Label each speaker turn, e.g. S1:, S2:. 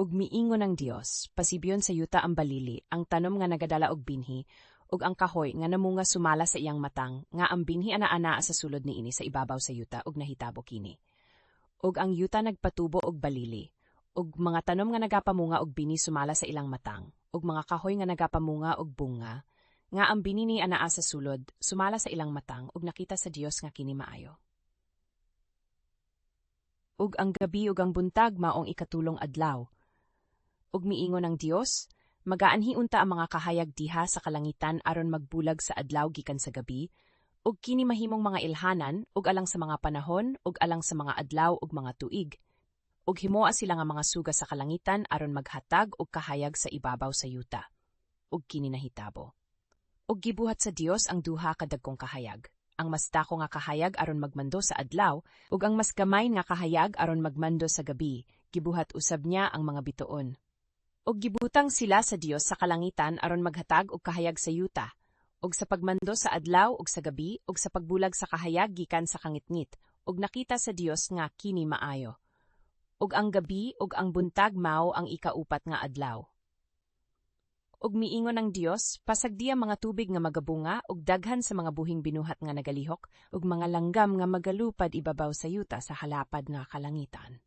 S1: ug miingon ng Dios, pasibyon sa yuta ang balili, ang tanom nga nagadala og binhi, ug ang kahoy nga namunga sumala sa iyang matang, nga ang binhi ana-ana sa sulod ni ini sa ibabaw sa yuta ug nahitabo kini. Ug ang yuta nagpatubo og balili, ug mga tanom nga nagapamunga og bini sumala sa ilang matang, ug mga kahoy nga nagapamunga og bunga, nga ang bini ni anaa sa sulod, sumala sa ilang matang, ug nakita sa Dios nga kini maayo. Ug ang gabi ug ang buntag maong ikatulong adlaw, ug miingon ang Dios, magaanhi unta ang mga kahayag diha sa kalangitan aron magbulag sa adlaw gikan sa gabi, ug kini mahimong mga ilhanan ug alang sa mga panahon ug alang sa mga adlaw ug mga tuig. Ug himoa sila nga mga suga sa kalangitan aron maghatag og kahayag sa ibabaw sa yuta. Ug kini nahitabo. Ug gibuhat sa Dios ang duha ka dagkong kahayag. Ang mas dako nga kahayag aron magmando sa adlaw ug ang mas gamay nga kahayag aron magmando sa gabi. Gibuhat usab niya ang mga bituon og gibutang sila sa Dios sa kalangitan aron maghatag og kahayag sa yuta, og sa pagmando sa adlaw ug sa gabi, ug sa pagbulag sa kahayag gikan sa kangitngit, ug nakita sa Dios nga kini maayo. Ug ang gabi ug ang buntag mao ang ikaupat nga adlaw. Ug miingon ang Dios, pasagdi ang mga tubig nga magabunga ug daghan sa mga buhing binuhat nga nagalihok ug mga langgam nga magalupad ibabaw sa yuta sa halapad nga kalangitan.